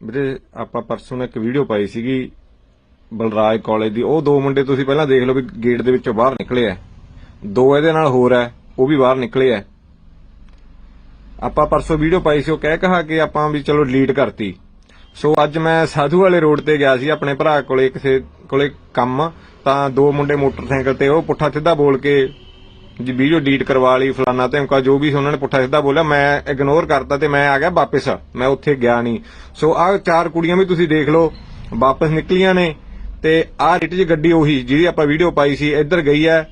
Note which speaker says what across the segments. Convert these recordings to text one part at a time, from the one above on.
Speaker 1: ਵੀਰੇ, ਆਪਾਂ ਪਰਸੋਂ ਨੇ ਇੱਕ ਵੀਡੀਓ ਪਾਈ ਸੀਗੀ ਬਲਰਾਜ ਕਾਲਜ ਦੀ। ਉਹ ਦੋ ਮੁੰਡੇ ਤੁਸੀਂ ਪਹਿਲਾਂ ਦੇਖ ਲਓ ਵੀ ਗੇਟ ਦੇ ਵਿੱਚੋਂ ਬਾਹਰ ਨਿਕਲੇ ਆ। ਦੋ ਇਹਦੇ ਨਾਲ ਹੋਰ ਆ, ਉਹ ਵੀ ਬਾਹਰ ਨਿਕਲੇ ਆ। ਆਪਾਂ ਪਰਸੋਂ ਵੀਡੀਓ ਪਾਈ ਸੀ, ਉਹ ਕਹਿ ਕਹਾ ਕਿ ਆਪਾਂ ਵੀ ਚਲੋ ਡਿਲੀਟ ਕਰਤੀ। ਸੋ ਅੱਜ ਮੈਂ ਸਾਧੂ ਵਾਲੇ ਰੋਡ ਤੇ ਗਿਆ ਸੀ, ਆਪਣੇ ਭਰਾ ਕੋਲੇ, ਕਿਸੇ ਕੋਲੇ ਕੰਮ, ਤਾਂ ਦੋ ਮੁੰਡੇ ਮੋਟਰਸਾਈਕਲ ਤੇ, ਉਹ ਪੁੱਠਾ ਸਿੱਧਾ ਬੋਲ ਕੇ ਜੀ ਵੀਡੀਓ ਡਿਲੀਟ ਕਰਵਾ ਲਈ, ਫਲਾਨਾ ਧਮਕਾ, ਜੋ ਵੀ ਉਹਨਾਂ ਨੇ ਪੁੱਠਾ ਸਿੱਧਾ ਬੋਲਿਆ, ਮੈਂ ਇਗਨੋਰ ਕਰਤਾ ਤੇ ਮੈਂ ਆ ਗਿਆ ਵਾਪਸ। ਮੈਂ ਉੱਥੇ ਗਿਆ ਨਹੀਂ। ਸੋ ਆਹ ਚਾਰ ਕੁੜੀਆਂ ਵੀ ਤੁਸੀਂ ਦੇਖ ਲਓ, ਵਾਪਸ ਨਿਕਲੀਆਂ ਨੇ ਤੇ ਆਹ ਰਿਟ 'ਚ ਗੱਡੀ ਉਹੀ ਜਿਹਦੀ ਆਪਾਂ ਵੀਡੀਓ ਪਾਈ ਸੀ, ਇੱਧਰ ਗਈ ਹੈ,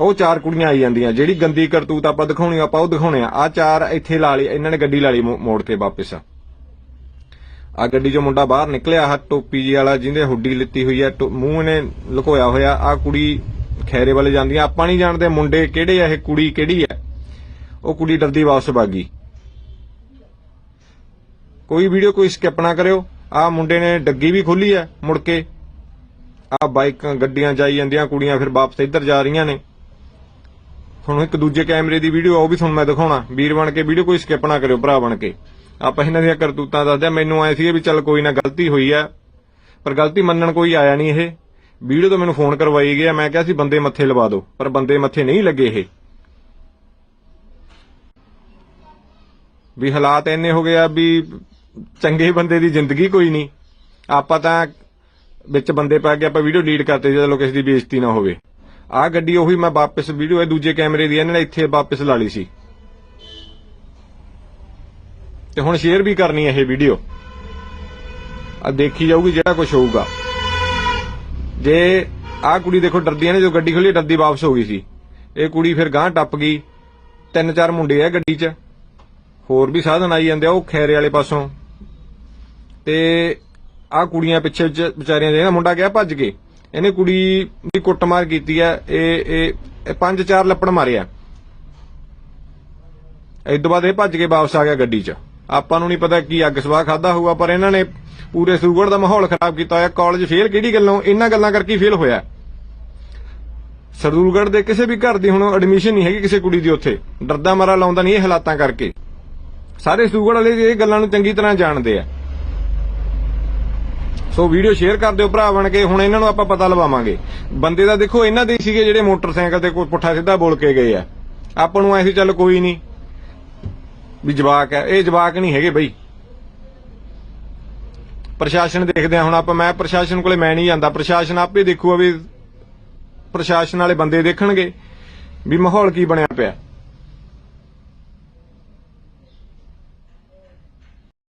Speaker 1: ਉਹ ਚਾਰ ਕੁੜੀਆਂ ਆਈ ਜਾਂਦੀਆਂ। ਜਿਹੜੀ ਗੰਦੀ ਕਰਤੂਤ ਆਪਾਂ ਦਿਖਾਉਣੀ ਆਪਾਂ ਉਹ ਦਿਖਾਉਣੇ ਆ। ਆ ਚਾਰ ਇੱਥੇ ਲਾ ਲਈ, ਇਹਨਾਂ ਨੇ ਗੱਡੀ ਲਾ ਲਈ ਮੋੜ ਕੇ ਵਾਪਸ। ਆ ਗੱਡੀ 'ਚੋਂ ਮੁੰਡਾ ਬਾਹਰ ਨਿਕਲਿਆ, ਆਹ ਟੋਪੀ ਜੀ ਵਾਲਾ ਜਿਹਦੇ ਹੁੱਡੀ ਲਿੱਤੀ ਹੋਈ ਹੈ ਮੂੰਹ ਨੇ ਲੁਕੋਇਆ ਹੋਇਆ। ਆ ਕੁੜੀ ਖੈਰੇ ਵਾਲੇ ਜਾਂਦੀਆਂ। ਆਪਾਂ ਨਹੀਂ ਜਾਣਦੇ ਮੁੰਡੇ ਕਿਹੜੇ ਆ, ਇਹ ਕੁੜੀ ਕਿਹੜੀ ਹੈ ਉਹ ਕੁੜੀ ਡਰਦੀ ਵਾਪਸ ਭਾਗੀ ਕੋਈ ਵੀਡੀਓ ਕੋਈ ਸਕਿਪ ਨਾ ਕਰਿਓ। ਆ ਮੁੰਡੇ ਨੇ ਡੱਗੀ ਵੀ ਖੋਲੀ ਹੈ ਮੁੜ ਕੇ। ਆ ਬਾਈਕਾਂ, ਗੱਡੀਆਂ ਜਾਈ ਜਾਂਦੀਆਂ, ਕੁੜੀਆਂ ਫਿਰ ਵਾਪਸ ਇੱਧਰ ਜਾ ਰਹੀਆਂ ਨੇ। ਤੁਹਾਨੂੰ ਇੱਕ ਦੂਜੇ ਕੈਮਰੇ ਦੀ ਵੀਡੀਓ ਉਹ ਵੀ ਤੁਹਾਨੂੰ ਮੈਂ ਦਿਖਾਉਣਾ। ਵੀਰ ਬਣ ਕੇ ਵੀਡੀਓ ਕੋਈ ਸਕਿਪ ਨਾ ਕਰਿਓ, ਭਰਾ ਬਣ ਕੇ। ਆਪਾਂ ਇਹਨਾਂ ਦੀਆਂ ਕਰਤੂਤਾਂ ਦੱਸਦੇ ਮੈਨੂੰ ਆਏ ਸੀ ਵੀ ਚੱਲ ਕੋਈ ਨਾ, ਗਲਤੀ ਹੋਈ ਆ। ਪਰ ਗਲਤੀ ਮੰਨਣ ਕੋਈ ਆਇਆ ਨਹੀਂ ਇਹ। ਵੀਡੀਓ ਤੋਂ ਮੈਨੂੰ ਫੋਨ ਕਰਵਾਈ ਗਿਆ ਮੈਂ ਕਿਹਾ ਸੀ ਬੰਦੇ ਮੱਥੇ ਲਵਾ ਦਿਓ, ਪਰ ਬੰਦੇ ਮੱਥੇ ਨਹੀਂ ਲੱਗੇ ਇਹ। ਵੀ ਹਾਲਾਤ ਇੰਨੇ ਹੋ ਗਏ ਆ ਵੀ ਚੰਗੇ ਬੰਦੇ ਦੀ ਜ਼ਿੰਦਗੀ ਕੋਈ ਨਹੀਂ। ਆਪਾਂ ਤਾਂ ਵਿੱਚ ਬੰਦੇ ਪਾ ਕੇ ਆਪਾਂ ਵੀਡੀਓ ਡਿਲੀਟ ਕਰਤੇ ਜਦੋਂ ਕਿਸੇ ਦੀ ਬੇਇੱਜ਼ਤੀ ਨਾ ਹੋਵੇ। ਆਹ ਗੱਡੀ ਉਹੀ ਮੈਂ ਵਾਪਸ ਵੀਡੀਓ, ਇਹ ਦੂਜੇ ਕੈਮਰੇ ਦੀ ਇਹਨਾਂ ਨੇ ਇੱਥੇ ਵਾਪਸ ਲਾ ਲਈ ਸੀ। ਤੇ ਹੁਣ ਸ਼ੇਅਰ ਵੀ ਕਰਨੀ ਹੈ ਇਹ ਵੀਡੀਓ। ਆ ਦੇਖੀ ਜਾਊਗੀ ਜਿਹੜਾ ਕੁਝ ਹੋਊਗਾ। ਜੇ ਆਹ ਕੁੜੀ ਦੇਖੋ ਡਰਦੀ ਨੇ, ਜੋ ਗੱਡੀ ਖੋਲੀ, ਡਰਦੀ ਵਾਪਸ ਹੋ ਗਈ ਸੀ। ਇਹ ਕੁੜੀ ਫਿਰ ਗਾਂਹ ਟੱਪ ਗਈ। ਤਿੰਨ ਚਾਰ ਮੁੰਡੇ ਆ ਗੱਡੀ 'ਚ। ਹੋਰ ਵੀ ਸਾਧਨ ਆਈ ਜਾਂਦੇ ਆ, ਉਹ ਖੈਰੇ ਵਾਲੇ ਪਾਸੋਂ। ਤੇ ਆਹ ਕੁੜੀਆਂ ਪਿੱਛੇ ਚ ਵਿਚਾਰੀਆਂ ਦੇ ਨਾ, ਮੁੰਡਾ ਗਿਆ ਭੱਜ ਕੇ। ਇਹਨੇ ਕੁੜੀ ਦੀ ਕੁੱਟਮਾਰ ਕੀਤੀ ਆ, ਇਹ ਇਹ ਇਹ ਪੰਜ ਚਾਰ ਲੱਪੜ ਮਾਰਿਆ ਇਸ ਤੋਂ ਬਾਅਦ ਇਹ ਭੱਜ ਕੇ ਵਾਪਸ ਆ ਗਿਆ ਗੱਡੀ 'ਚ। ਆਪਾਂ ਨੂੰ ਨਹੀਂ ਪਤਾ ਕੀ ਅੱਗ ਸਵਾਹ ਖਾਦਾ ਹੋਊਗਾ, ਪਰ ਇਹਨਾਂ ਨੇ ਪੂਰੇ ਸੂਗੜ ਦਾ ਮਾਹੌਲ ਖਰਾਬ ਕੀਤਾ ਹੋਇਆ। ਕਾਲਜ ਫੇਲ ਕਿਹੜੀ ਗੱਲੋਂ? ਇਹਨਾਂ ਗੱਲਾਂ ਕਰਕੇ ਫੇਲ ਹੋਇਆ। ਸਰਦੂਲਗੜ ਦੇ ਕਿਸੇ ਵੀ ਘਰ ਦੀ ਹੁਣ ਐਡਮਿਸ਼ਨ ਨਹੀਂ ਹੈਗੀ ਕਿਸੇ ਕੁੜੀ ਦੀ ਉੱਥੇ। ਡਰਦਾ ਮਾਰਾ ਲਾਉਂਦਾ ਨਹੀਂ ਇਹ ਹਾਲਾਤਾਂ ਕਰਕੇ। ਸਾਰੇ ਸੂਗੜ ਵਾਲੇ ਇਹ ਗੱਲਾਂ ਨੂੰ ਚੰਗੀ ਤਰ੍ਹਾਂ ਜਾਣਦੇ ਆ। ਸੋ ਵੀਡੀਓ ਸ਼ੇਅਰ ਕਰ ਦਿਓ ਭਰਾ ਬਣ ਕੇ, ਹੁਣ ਇਹਨਾਂ ਨੂੰ ਆਪਾਂ ਪਤਾ ਲਵਾਵਾਂਗੇ। ਬੰਦੇ ਦਾ ਦੇਖੋ, ਇਹਨਾਂ ਦੇ ਸੀਗੇ ਜਿਹੜੇ ਮੋਟਰਸਾਈਕਲ ਤੇ ਕੋਈ ਪੁੱਠਾ ਸਿੱਧਾ ਬੋਲ ਕੇ ਗਏ ਆ। ਆਪਾਂ ਨੂੰ ਐਸੀ ਚੱਲ ਕੋਈ ਨਹੀਂ। ਵੀ ਜਵਾਕ ਹੈ। ਇਹ ਜਵਾਕ ਨਹੀਂ ਹੈਗੇ ਬਈ। ਪ੍ਰਸ਼ਾਸਨ ਦੇਖਦੇ ਆ ਹੁਣ ਆਪਾਂ ਮੈਂ ਪ੍ਰਸ਼ਾਸਨ ਕੋਲੇ ਮੈਂ ਨਹੀਂ ਜਾਂਦਾ। ਪ੍ਰਸ਼ਾਸਨ ਆਪੇ ਦੇਖੂਗਾ ਵੀ ਪ੍ਰਸ਼ਾਸਨ ਵਾਲੇ ਬੰਦੇ ਦੇਖਣਗੇ ਵੀ ਮਾਹੌਲ ਕੀ ਬਣਿਆ ਪਿਆ।